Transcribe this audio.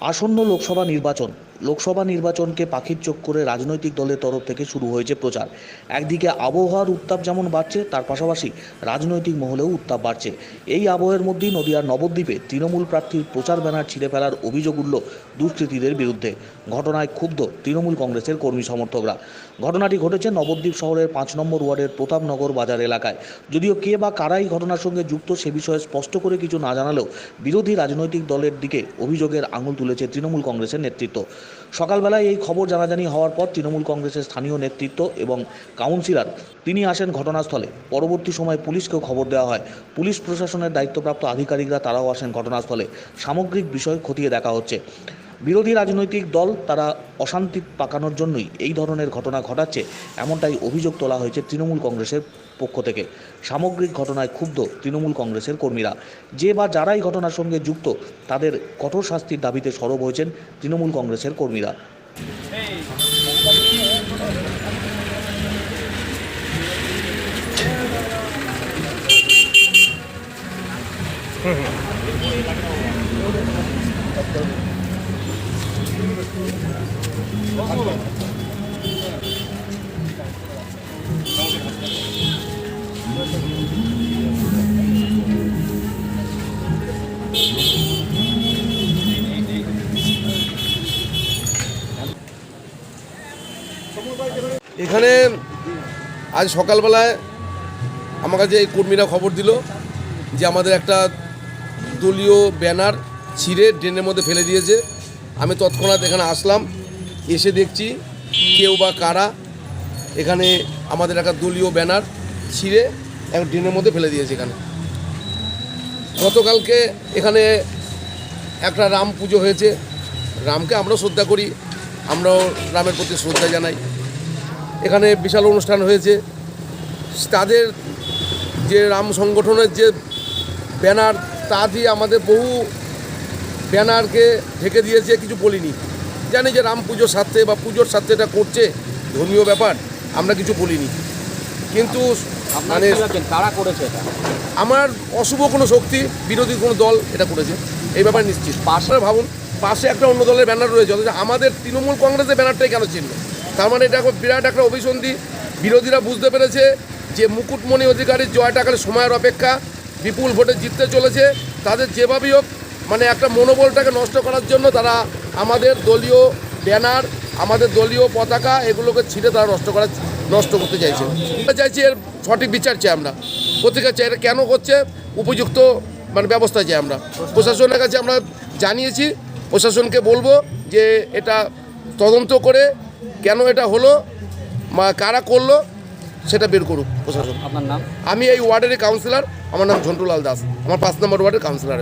আসন্ন লোকসভা নির্বাচন। লোকসভা নির্বাচনকে পাখির চোখ করে রাজনৈতিক দলের তরফ থেকে শুরু হয়েছে প্রচার। একদিকে আবহাওয়ার উত্তাপ যেমন বাড়ছে, তার পাশাপাশি রাজনৈতিক মহলেও উত্তাপ বাড়ছে। এই আবহের মধ্যেই নদিয়ার নবদ্বীপে তৃণমূল প্রার্থীর প্রচার ব্যানার ছিঁড়ে ফেলার অভিযোগ উঠল দুষ্কৃতীদের বিরুদ্ধে। ঘটনায় ক্ষুব্ধ তৃণমূল কংগ্রেসের কর্মী সমর্থকরা। ঘটনাটি ঘটেছে নবদ্বীপ শহরের পাঁচ নম্বর ওয়ার্ডের প্রতাপনগর বাজার এলাকায়। যদিও কে বা কারাই ঘটনার সঙ্গে যুক্ত সে বিষয়ে স্পষ্ট করে কিছু না জানালেও বিরোধী রাজনৈতিক দলের দিকে অভিযোগের আঙুল তুলেছে তৃণমূল কংগ্রেসের নেতৃত্ব। সকালবেলায় এই খবর জানাজানি হওয়ার পর তৃণমূল কংগ্রেসের স্থানীয় নেতৃত্ব এবং কাউন্সিলর তিনি আসেন ঘটনাস্থলে। পরবর্তী সময় পুলিশকেও খবর দেওয়া হয়। পুলিশ প্রশাসনের দায়িত্বপ্রাপ্ত আধিকারিকরা তারাও আসেন ঘটনাস্থলে। সামগ্রিক বিষয় খতিয়ে দেখা হচ্ছে। বিরোধী রাজনৈতিক দল তারা অশান্তি পাকানোর জন্যই এই ধরনের ঘটনা ঘটাচ্ছে, এমনটাই অভিযোগ তোলা হয়েছে তৃণমূল কংগ্রেসের পক্ষ থেকে। সামগ্রিক ঘটনায় ক্ষুব্ধ তৃণমূল কংগ্রেসের কর্মীরা। যে বা যারাই ঘটনার সঙ্গে যুক্ত, তাদের কঠোর শাস্তির দাবিতে সরব হয়েছেন তৃণমূল কংগ্রেসের কর্মীরা। এখানে আজ সকালবেলায় আমার কাছে এই কর্মীরা খবর দিল যে আমাদের একটা দলীয় ব্যানার ছিঁড়ে ড্রেনের মধ্যে ফেলে দিয়েছে। আমি তৎক্ষণাৎ এখানে আসলাম, এসে দেখছি কেউ বা কারা এখানে আমাদের একটা দলীয় ব্যানার ছিঁড়ে এক ড্রেনের মধ্যে ফেলে দিয়েছে এখানে। গতকালকে এখানে একটা রাম পুজো হয়েছে। রামকে আমরাও শ্রদ্ধা করি, আমরাও রামের প্রতি শ্রদ্ধা জানাই। এখানে বিশাল অনুষ্ঠান হয়েছে। তাদের যে রাম সংগঠনের যে ব্যানার, তা দিয়ে আমাদের বহু ব্যানারকে ঢেকে দিয়েছে কিছু বলিনি। জানি যে রাম পুজোর স্বার্থে বা পুজোর স্বার্থে এটা করছে ধর্মীয় ব্যাপার আমরা কিছু বলিনি। কিন্তু মানে তারা করেছে এটা? আমার অশুভ কোনো শক্তি বিরোধী কোনো দল এটা করেছে এই ব্যাপারে নিশ্চিত। পাশে? ভাবুন পাশে একটা অন্য দলের ব্যানার রয়েছে অথচ আমাদের তৃণমূল কংগ্রেসের ব্যানারটাই কেন ছিল তার মানে এটা এখন বিরাট একটা অভিসন্ধি বিরোধীরা বুঝতে পেরেছে যে মুকুটমণি অধিকারীর জয় টাকার সময়ের অপেক্ষা বিপুল ভোটে জিততে চলেছে তাদের যেভাবেই হোক মানে একটা মনোবলটাকে নষ্ট করার জন্য তারা আমাদের দলীয় ব্যানার আমাদের দলীয় পতাকা এগুলোকে ছিঁড়ে তারা নষ্ট করার নষ্ট করতে চাইছে। আমরা চাইছি এর সঠিক বিচার চাই আমরা। পত্রিকা চাই এটা কেন করছে উপযুক্ত মানে ব্যবস্থা চাই আমরা। প্রশাসনের কাছে আমরা জানিয়েছি প্রশাসনকে বলব যে এটা তদন্ত করে কেন এটা হলো বা কারা করল সেটা বের করুক প্রশাসন। আপনার নাম? আমি এই ওয়ার্ডের কাউন্সিলর আমার নাম ঝন্টুলাল দাস আমার পাঁচ নম্বর ওয়ার্ডের কাউন্সিলর